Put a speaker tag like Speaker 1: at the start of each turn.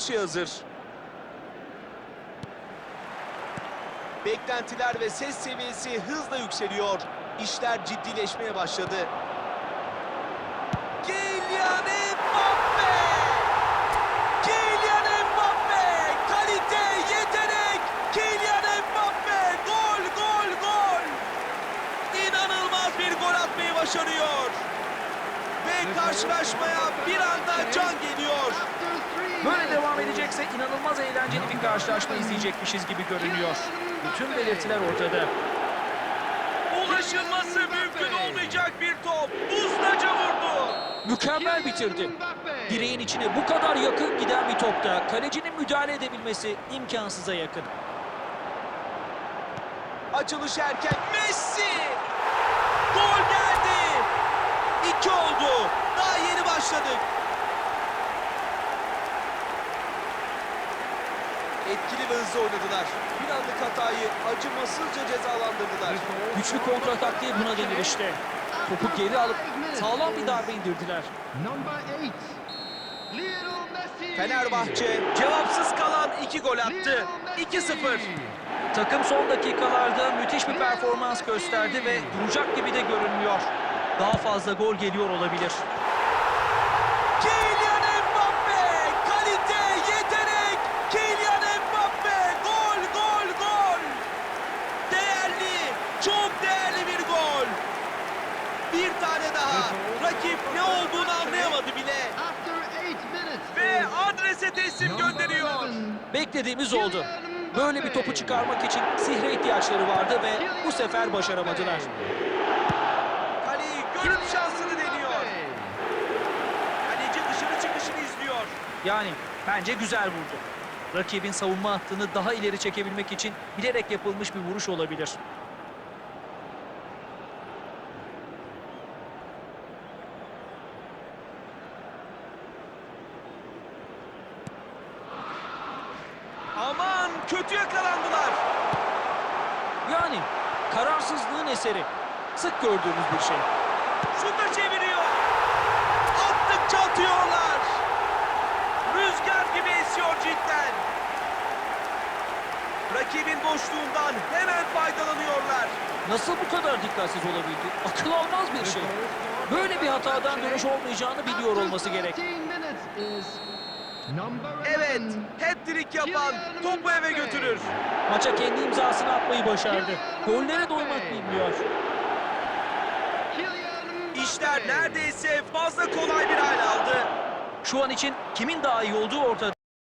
Speaker 1: şey hazır. Beklentiler ve ses seviyesi hızla yükseliyor. İşler ciddileşmeye başladı. Kylian Mbappe! Kylian Mbappe! Kalite, yetenek! Kylian Mbappe! Gol, gol, gol! İnanılmaz bir gol atmayı başarıyor. Ve karşılaşmaya bir anda can
Speaker 2: edecekse inanılmaz eğlenceli bir karşılaşma izleyecekmişiz gibi görünüyor. Bütün belirtiler ortada.
Speaker 1: Ulaşılması mümkün olmayacak bir top. Ustaca vurdu.
Speaker 2: Mükemmel bitirdi. Direğin içine bu kadar yakın giden bir topta kalecinin müdahale edebilmesi imkansıza yakın.
Speaker 1: Açılış erken. Messi! Gol geldi. İki oldu. Etkili ve hızlı oynadılar. Bir anlık hatayı acımasızca cezalandırdılar.
Speaker 2: Güçlü kontra taktiği buna denir işte. Topu geri alıp sağlam bir darbe indirdiler.
Speaker 1: Fenerbahçe cevapsız kalan iki gol attı. 2-0.
Speaker 2: Takım son dakikalarda müthiş bir performans gösterdi ve duracak gibi de görünmüyor. Daha fazla gol geliyor olabilir.
Speaker 1: Kylian Mbappe! Kalite, yetenek! Kylian Mbappe! Gol, gol, gol! Değerli, çok değerli bir gol. Bir tane daha. Rakip ne olduğunu anlayamadı bile. Ve adrese teslim gönderiyor.
Speaker 2: Beklediğimiz oldu. Böyle bir topu çıkarmak için sihre ihtiyaçları vardı ve bu sefer başaramadılar.
Speaker 1: Kaleyi görüp şansını deniyor. Kaleci dışarı çıkışını izliyor.
Speaker 2: Yani bence güzel vurdu. Rakibin savunma hattını daha ileri çekebilmek için bilerek yapılmış bir vuruş olabilir.
Speaker 1: Kötü yakalandılar.
Speaker 2: Yani kararsızlığın eseri. Sık gördüğümüz bir şey.
Speaker 1: Şuta çeviriyor. Attıkça atıyorlar. Rüzgar gibi esiyor cidden. Rakibin boşluğundan hemen faydalanıyorlar.
Speaker 2: Nasıl bu kadar dikkatsiz olabildi? Akıl almaz bir şey. Böyle bir hatadan dönüş olmayacağını biliyor olması gerek.
Speaker 1: Evet, hat-trick yapan topu eve götürür.
Speaker 2: Maça kendi imzasını atmayı başardı. Gollere doymak bilmiyor.
Speaker 1: İşler neredeyse fazla kolay bir hal aldı.
Speaker 2: Şu an için kimin daha iyi olduğu ortada.